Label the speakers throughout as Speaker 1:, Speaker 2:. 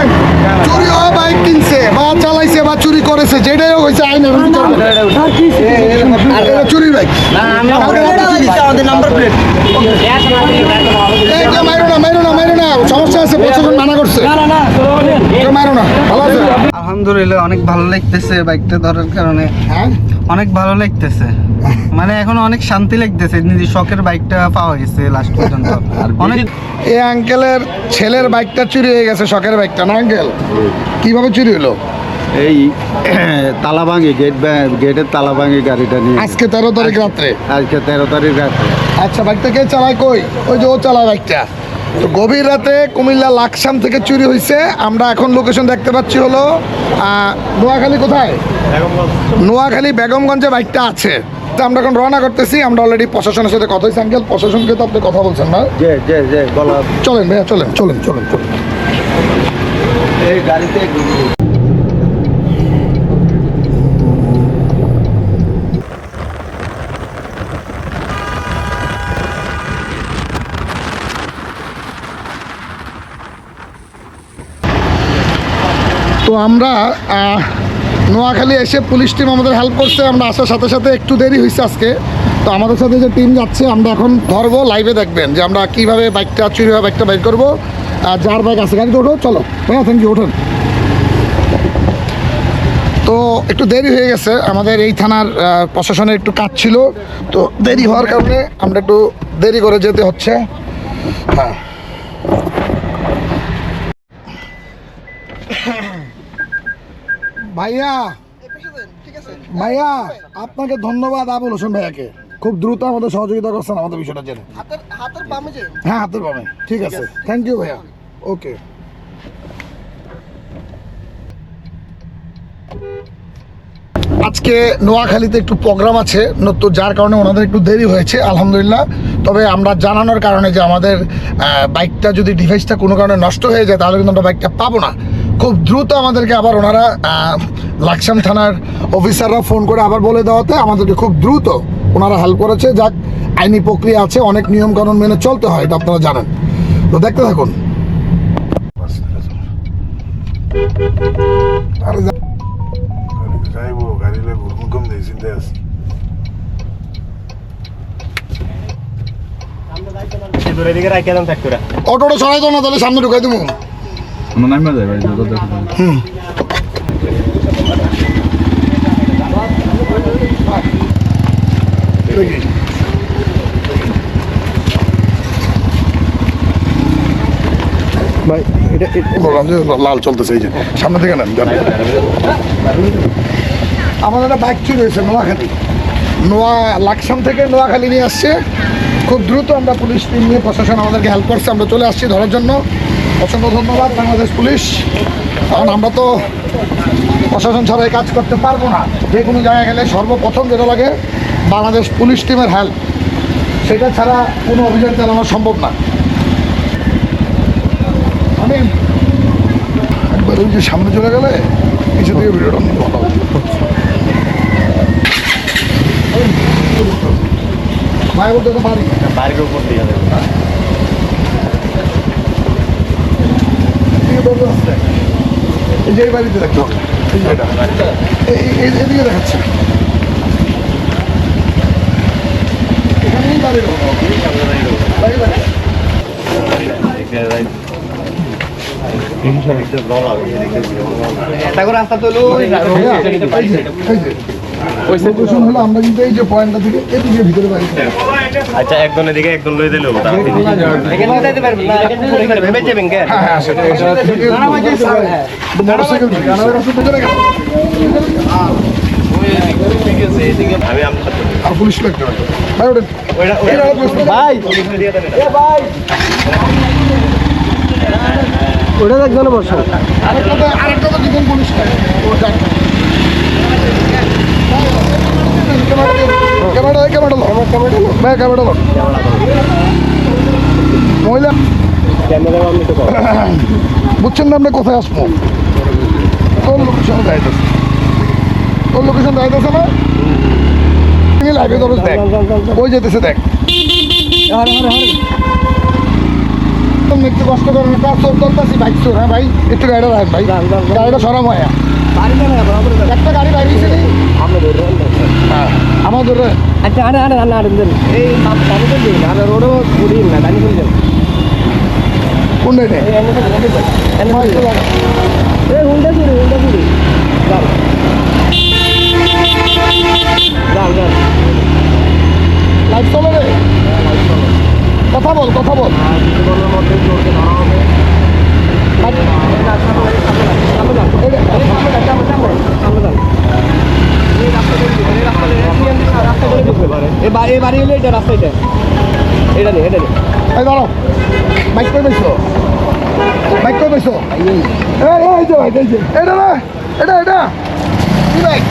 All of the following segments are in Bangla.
Speaker 1: দেখেন চুরি হওয়া বাইক কিনছে বা চালাইছে বা চুরি করেছে যেটাই হোক হয়েছে আইনের চুরির বাইক?
Speaker 2: আমাদের নাম্বার প্লেট।
Speaker 1: এই যে মাইরো না মাইরো না মাইরো না সমস্যা আছে প্রশাসন মানা করছে। মাইরো না ভালো আছে।
Speaker 3: আলহামদুলিল্লাহ অনেক ভালো লাগতেছে বাইকটা ধরার কারণে।
Speaker 1: হ্যাঁ?
Speaker 3: অনেক ভালো লাগতেছে। মানে এখন অনেক শান্তি লাগতেছে নিজের শখের বাইকটা পাওয়া গেছে লাস্ট পর্যন্ত। অনেক
Speaker 1: এই আঙ্কেলের ছেলের বাইকটা চুরি হয়ে গেছে শখের বাইকটা না আঙ্কেল কীভাবে চুরি হলো?
Speaker 4: এই তালা ভাঙি গেট গেটের তালা ভাঙি গাড়িটা নিয়ে
Speaker 1: আজকে তেরো তারিখ রাত্রে?
Speaker 4: আজকে তেরো তারিখ রাতে
Speaker 1: আচ্ছা বাইকটা কে চালায় কই? ওই যে ও চালায় বাইকটা তো গভীর রাতে কুমিল্লা লাকসাম থেকে চুরি হয়েছে আমরা এখন লোকেশন দেখতে পাচ্ছি হলো নোয়াখালী কোথায়? নোয়াখালী বেগমগঞ্জে বাইকটা আছে। তো আমরা এখন রওনা করতেছি আমরা অলরেডি প্রশাসনের সাথে কথা হয়েছে আঙ্কেল প্রশাসনকে তো আপনি কথা বলছেন না? চলেন ভাইয়া চলেন চলেন চলেন চলেন।
Speaker 4: গাড়িতে
Speaker 1: তো আমরা নোয়াখালী এসে পুলিশ টিম আমাদের হেল্প করছে, আমরা আসার সাথে সাথে একটু দেরি হয়েছে আজকে। তো আমাদের সাথে যে টিম যাচ্ছে, আমরা এখন ধরবো লাইভে দেখবেন যে আমরা কীভাবে বাইকটা চুরি হয়ে বাইকটা বাইক করব। আর যার বাইক আছে, গাড়িতে ওঠো, চলো। হ্যাঁ থ্যাংক ইউ ওঠেন। তো একটু দেরি হয়ে গেছে, আমাদের এই থানার প্রশাসনের একটু কাজ ছিল। তো দেরি হওয়ার কারণে আমরা একটু দেরি করে যেতে হচ্ছে। হ্যাঁ। ভাইয়া। ভাইয়া আপনাকে ধন্যবাদ আবুল হোসেন ভাইয়াকে। খুব দ্রুত আমাদের সহযোগিতা করছেন আমাদের বিষয়টা জেনে।
Speaker 2: হাতের বামে
Speaker 1: হ্যাঁ হাতের পাবে ঠিক আছে। থ্যাংক ইউ ভাইয়া। ওকে আজকে নোয়াখালীতে একটু প্রোগ্রাম আছে তো যার কারণে ওনাদের একটু দেরি হয়েছে আলহামদুলিল্লাহ। তবে আমরা জানানোর কারণে যে আমাদের বাইকটা যদি ডিভাইসটা কোনো কারণে নষ্ট হয়ে যায় তাহলে কিন্তু আমরা বাইকটা পাবো না। খুব দ্রুত আমাদেরকে আবার ওনারা লাকসাম থানার অফিসাররা ফোন করে আবার বলে দেওয়াতে আমাদেরকে খুব দ্রুত ওনারা হেল্প করেছে। যাক আইনি প্রক্রিয়া আছে অনেক নিয়মকানুন মেনে চলতে হয় এটা আপনারা জানেন। তো দেখতে থাকুন। অটোটা সরাই দাও না তাহলে সামনে ঢুকাই দেবো দেখি। বললাম যে লাল চলতেছে এই যে। সামনে থেকে নেন। আমাদের একটা বাইক চুরি হয়েছে নোয়াখালী। নোয়া লাকসাম থেকে নোয়াখালী নিয়ে আসছে। খুব দ্রুত আমরা পুলিশ টিম নিয়ে প্রশাসন আমাদেরকে হেল্প করছে। আমরা চলে আসছি ধরার জন্য। অসংখ্য ধন্যবাদ বাংলাদেশ পুলিশ। কারণ আমরা তো প্রশাসন ছাড়া কাজ করতে পারব না। যে কোনো জায়গায় গেলে সর্বপ্রথম যেটা লাগে বাংলাদেশ পুলিশ টিমের হেল্প সেটা ছাড়া কোনো অভিযান চালানো সম্ভব না। আমি একবার ওই যে সামনে চলে গেলে কিছু থেকে ভিডিওটা নিতে ভালো। ভাই, বলতে তো পারি এদিকে দরজা আছে। যে বাড়িতে দেখতে এই এদিকে দেখাচ্ছে। এখানেই।
Speaker 3: একটা রাস্তা তো
Speaker 1: হলো আমরা কিন্তু এই যে পয়েন্টটা থেকে এদিকে ভিতরে বাড়ি।
Speaker 5: আচ্ছা একজন এদিকে একজন লই
Speaker 3: এখানে না এখানে ভেবে যাবেন কে?
Speaker 1: হ্যাঁ হ্যাঁ সেটা মোটরসাইকেল থেকে রাস্তা চলে গেছে।
Speaker 5: আমি আপনার
Speaker 1: আর পুলিশ লোক ভাই ওঠেন এই রানার রাস্তা
Speaker 3: ওটা দেখবেন বসো।
Speaker 1: আরেকটা তো- আরেকটা তো জীবন পুলিশ। লো। ভাই, ক্যামেরাটা লো। মহিলা বুঝছেন না আপনি কোথায় আসব তোর লোকেশন যাইতেছে তোর লোকেশন যাইতেছে না তুমি লাইভে ধরো দেখ ওই যেতেছে দেখ একটু কষ্ট করেন একটা চোর চলতেছি বাইক চোর হ্যাঁ ভাই একটু গাড়িটা রাখেন ভাই গাড়িটা সরম হয় একটা গাড়ি বাইরে ছিল হ্যাঁ আমার ধরে
Speaker 2: আচ্ছা আরে আরে আরে আরে দেন এই মাপ পানি তো দিন আরে রোডও পুরি না দানি করে দেন
Speaker 1: কোন রেটে
Speaker 2: এই এনে তো দেন এনে তো দেন এই হুন্ডা পুরি হুন্ডা পুরি যাও যাও যাও
Speaker 1: লাইট চলে রে কথা বল কথা বল
Speaker 2: এই বাড়ি হলে এটা রাস্তা এটা? এটা নেই এটা নেই
Speaker 1: এই দাঁড়াও। বাইক কই পাইছো বাইক কই পাইছো এই এই যে ভাই এই যে। এটা না এটা এটা। কি বাইক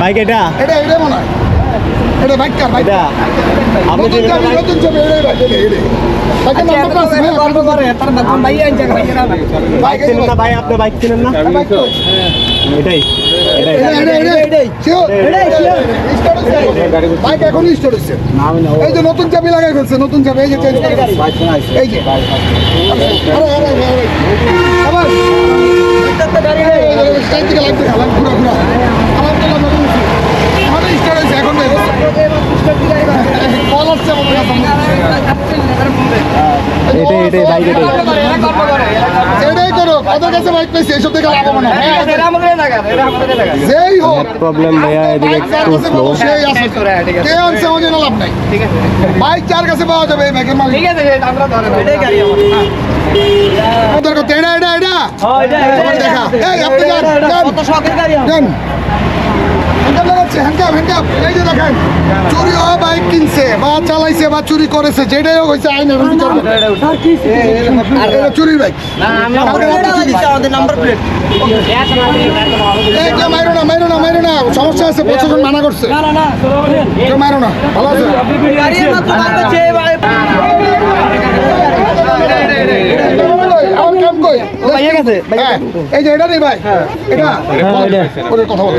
Speaker 3: বাইক এটা?
Speaker 1: এটা এটা মনে হয়। এটা বাইক কার বাইক
Speaker 3: এটা। আপনি
Speaker 1: নতুন চাবি নতুন চাবি এটাই বাইক এটাই এটাই বাইকের নাম্বারটা আছে ভাই
Speaker 2: করে তার না
Speaker 3: বাইক চেনেন না ভাই আপনি বাইক চেনেন না?
Speaker 1: বাইক তো
Speaker 3: এটাই
Speaker 1: বাইক এখন স্টার্ট হচ্ছে এই যে নতুন চাবি লাগাই ফেলছে নতুন চাবি এই যে চেঞ্জ করে। এই যে আবার
Speaker 3: এটাই এটাই বাইক এটাই
Speaker 1: কাছে বাইক পেয়েছি এইসব থেকে লাভ হবে না। যেই হোক।
Speaker 3: প্রবলেম ভাইয়া এদিকে একটু স্লো
Speaker 1: সেই আছে। কে আনছে জন্য লাভ নাই। বাইক চার কাছে পাওয়া যাবে এই বাইকের মালিক। আমাদের কথা এটা এটা এটা। দেখা। এই আপনি যান।
Speaker 2: শখের গাড়ি আমার।
Speaker 1: যান লাগাচ্ছে হ্যান্ডকাপ হ্যান্ডকাপ এই যে দেখেন চুরি হওয়া বাইক কিনছে বা চালাইছে বা চুরি করেছে যেটাই হোক হয়েছে আইন এখন বিচার করবে। আর এটা চুরির বাইক
Speaker 2: এটা দিছে আমাদের নাম্বার প্লেট
Speaker 1: এই কেউ মাইরো না মাইরো না মাইরো না সমস্যা আছে প্রশাসন মানা করছে
Speaker 2: না না না
Speaker 1: কেউ মাইরো না ভালো আছে
Speaker 2: গাড়ি মাত্র মারতেছে এবারে
Speaker 1: আমার কাম কই
Speaker 2: ভাইয়া গেছে
Speaker 1: হ্যাঁ, এই যে এটা নেই ভাই। এটা? ওদের কথা বলে।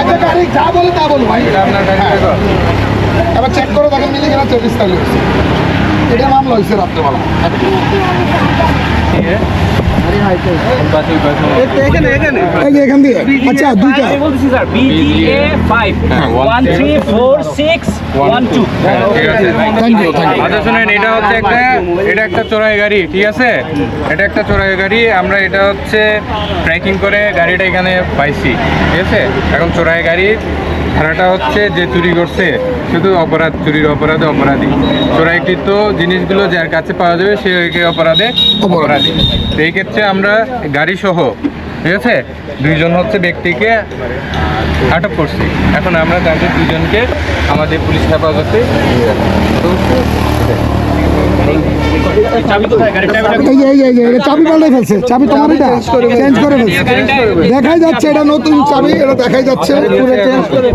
Speaker 1: আচ্ছা গাড়ি যা বলে তা বলো ভাই। হ্যাঁ। এবার চেক করে দেখেন মিলে কিনা চল্লিশ তারিখ। এটা মামলা হয়েছে রাত্রেবেলা।
Speaker 2: এখানে
Speaker 1: দিয়ে। আচ্ছা দুইটা।
Speaker 6: শুনেন হচ্ছে একটা এটা একটা চোরাই গাড়ি ঠিক আছে? এটা একটা চোরাই গাড়ি আমরা এটা হচ্ছে ট্র্যাকিং করে গাড়িটা এখানে পাইছি ঠিক আছে? এখন চোরাই গাড়ি ধারাটা হচ্ছে যে চুরি করছে, শুধু অপরাধ, চুরির অপরাধে অপরাধী। চোরাইকৃত জিনিসগুলো যার কাছে পাওয়া যাবে, সে অপরাধে অপরাধী। এই ক্ষেত্রে আমরা গাড়ি সহ ঠিক আছে? দুইজন হচ্ছে ব্যক্তিকে আটক করছি। এখন আমরা তাদের দুজনকে আমাদের পুলিশ হেফাজতে।
Speaker 7: চাবি
Speaker 1: পাল্টাই ফেলছে। চাবি তোমার এটা চেঞ্জ করে ফেলছে। দেখাই যাচ্ছে এটা নতুন চাবি এটা দেখাই যাচ্ছে। পুরো চেঞ্জ করে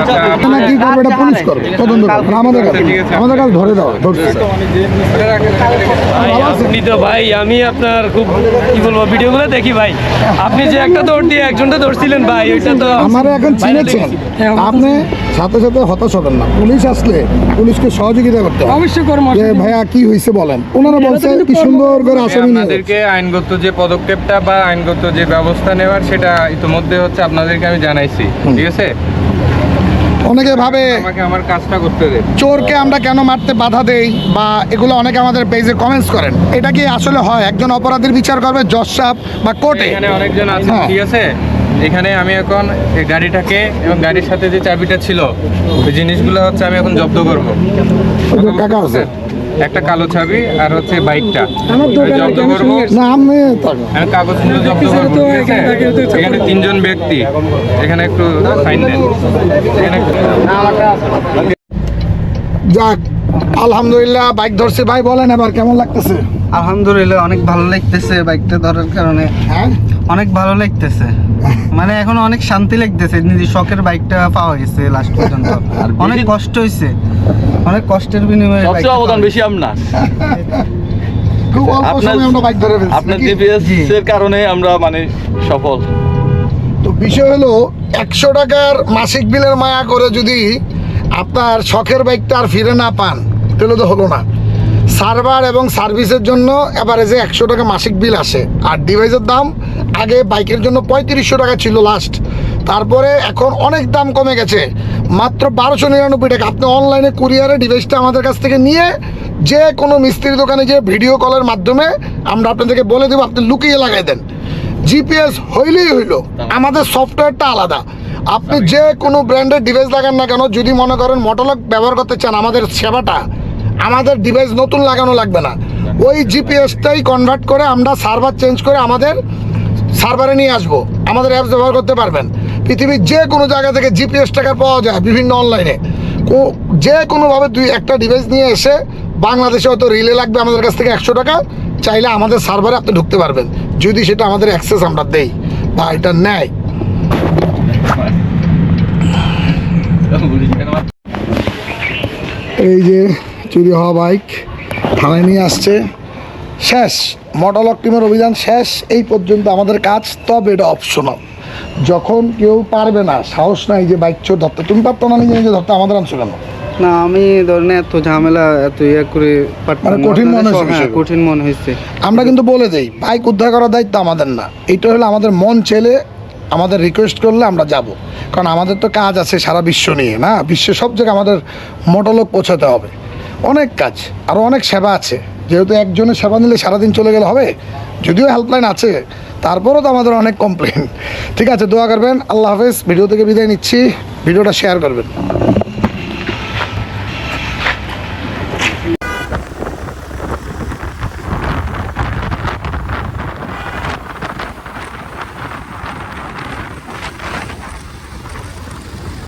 Speaker 6: আচ্ছা,
Speaker 1: না কি করবে এটা পুলিশ করবে। তদন্ত করবে। আমাদের কাছে আমাদের কাছে ধরে দাও ধরছে।
Speaker 7: ভাই আপনি তো ভাই আমি আপনার খুব কি বলব ভিডিওগুলো দেখি ভাই। আপনি যে একটা দৌড় দিয়ে একজনটা দৌড়ছিলেন ভাই ওইটা তো
Speaker 1: আমার এখন চিনেছেন। আপনি সাথে সাথে হতাশ হবেন না। পুলিশ আসলে পুলিশকে সহযোগিতা করতে হবে অবশ্যই কর্ম যে ভাইয়া কি হয়েছে বলেন? ওনারা বলছে কি সুন্দর করে আসামি
Speaker 6: আপনাদেরকে আইনগত যে পদক্ষেপটা বা আইনগত যে ব্যবস্থা নেওয়ার সেটা ইতিমধ্যে হচ্ছে আপনাদেরকে আমি জানাইছি ঠিক আছে?
Speaker 1: অনেকে ভাবে
Speaker 6: আমাকে আমার কাজটা করতে দেন
Speaker 1: চোরকে আমরা কেন মারতে বাধা দেই বা এগুলো অনেকে আমাদের পেজে কমেন্টস করেন। এটা কি আসলে হয়? একজন অপরাধীর বিচার করবে জজ সাহেব বা কোর্টে?
Speaker 6: এখানে অনেকজন আছে
Speaker 1: হ্যাঁ।
Speaker 6: ঠিক আছে? এখানে আমি এখন এই গাড়িটাকে এবং গাড়ির সাথে যে চাবিটা ছিল ওই জিনিসগুলো হচ্ছে আমি এখন জব্দ করব।
Speaker 1: কাকা আছে
Speaker 6: একটা কালো চাবি আর হচ্ছে বাইকটা। জব্দ করব।
Speaker 1: না আমি
Speaker 6: কাগজগুলো জব্দ করব এখানে তিনজন ব্যক্তি। এখানে একটু সাইন দেন। এখানে
Speaker 1: যাক আলহামদুলিল্লাহ বাইক ধরছে। ভাই বলেন এবার কেমন লাগতেছে?
Speaker 3: আলহামদুলিল্লাহ অনেক ভালো লাগতেছে বাইকটা ধরার কারণে।
Speaker 1: হ্যাঁ?
Speaker 3: অনেক ভালো লাগতেছে। মানে এখন অনেক শান্তি লাগতেছে নিজের শখের বাইকটা পাওয়া গেছে লাস্ট পর্যন্ত। অনেক কষ্ট হয়েছে অনেক কষ্টের বিনিময়ে
Speaker 7: সবচেয়ে অবদান বেশি আপনার।
Speaker 8: আপনার? জিপিএস এর কারণে আমরা মানে সফল।
Speaker 1: তো বিষয় হলো একশো টাকার মাসিক বিলের মায়া করে যদি আপনার শখের বাইকটা আর ফিরে না পান তাহলে তো হলো না। সার্ভার এবং সার্ভিসের জন্য এবারে যে একশো টাকা মাসিক বিল আসে। আর ডিভাইসের দাম আগে বাইকের জন্য পঁয়ত্রিশশো টাকা ছিল লাস্ট তারপরে এখন অনেক দাম কমে গেছে। মাত্র বারোশো নিরানব্বই টাকা। আপনি অনলাইনে কুরিয়ারে ডিভাইসটা আমাদের কাছ থেকে নিয়ে যে কোনো মিস্ত্রি দোকানে যে ভিডিও কলের মাধ্যমে আমরা আপনাদেরকে বলে দেবো, আপনি লুকিয়ে লাগাই দেন। জিপিএস হইলেই হইল। আমাদের সফটওয়্যারটা আলাদা। আপনি যে কোনো ব্র্যান্ডের ডিভাইস লাগান না কেন, যদি মনে করেন মোটলক ব্যবহার করতে চান আমাদের সেবাটা, আমাদের ডিভাইস নতুন লাগানো লাগবে না। ওই জিপিএসটাই কনভার্ট করে আমরা সার্ভার চেঞ্জ করে আমাদের সার্ভারে নিয়ে আসব। আমাদের অ্যাপস ব্যবহার করতে পারবেন। পৃথিবীর যে কোনো জায়গা থেকে জিপিএস টাকা পাওয়া যায় বিভিন্ন অনলাইনে যে কোনোভাবে দুই একটা ডিভাইস নিয়ে এসে বাংলাদেশে হয়তো রিলে লাগবে আমাদের কাছ থেকে একশো টাকা, চাইলে আমাদের সার্ভারে আপনি ঢুকতে পারবেন। যদি সেটা আমাদের অ্যাক্সেস আমরা দেই বা এটা নেয়। এই যে চুরি হওয়া বাইক থানায় নিয়ে আসছে। শেষ। মডলক টিমের অভিযান শেষ এই পর্যন্ত আমাদের কাজ তবে এটা অপশনাল যখন কেউ পারবে না সাহস নাই যে বাইক চোর ধরতে তুমি পারতো না নিজে নিজে ধরতে আমাদের আনছো কেন?
Speaker 3: না আমি ধরেন এত ঝামেলা এত ইয়ে করে
Speaker 1: মানে কঠিন মনে
Speaker 3: আপনাদের
Speaker 1: হয়েছে
Speaker 3: হ্যাঁ। কঠিন মনে হয়েছে।
Speaker 1: আমরা কিন্তু বলে দেই বাইক উদ্ধার করার দায়িত্ব আমাদের না। এটা হলো আমাদের মন চেলে আমাদের রিকোয়েস্ট করলে আমরা যাব। কারণ আমাদের তো কাজ আছে সারা বিশ্ব নিয়ে না? বিশ্বের সব জায়গায় আমাদের মোটলোক পৌঁছাতে হবে। অনেক কাজ আরও অনেক সেবা আছে। যেহেতু একজনের সেবা নিলে সারাদিন চলে গেলে হবে, যদিও হেল্পলাইন আছে, তারপরও তো আমাদের অনেক কমপ্লেন ঠিক আছে, দোয়া করবেন, আল্লাহ হাফেজ ভিডিও থেকে বিদায় নিচ্ছি ভিডিওটা শেয়ার করবেন।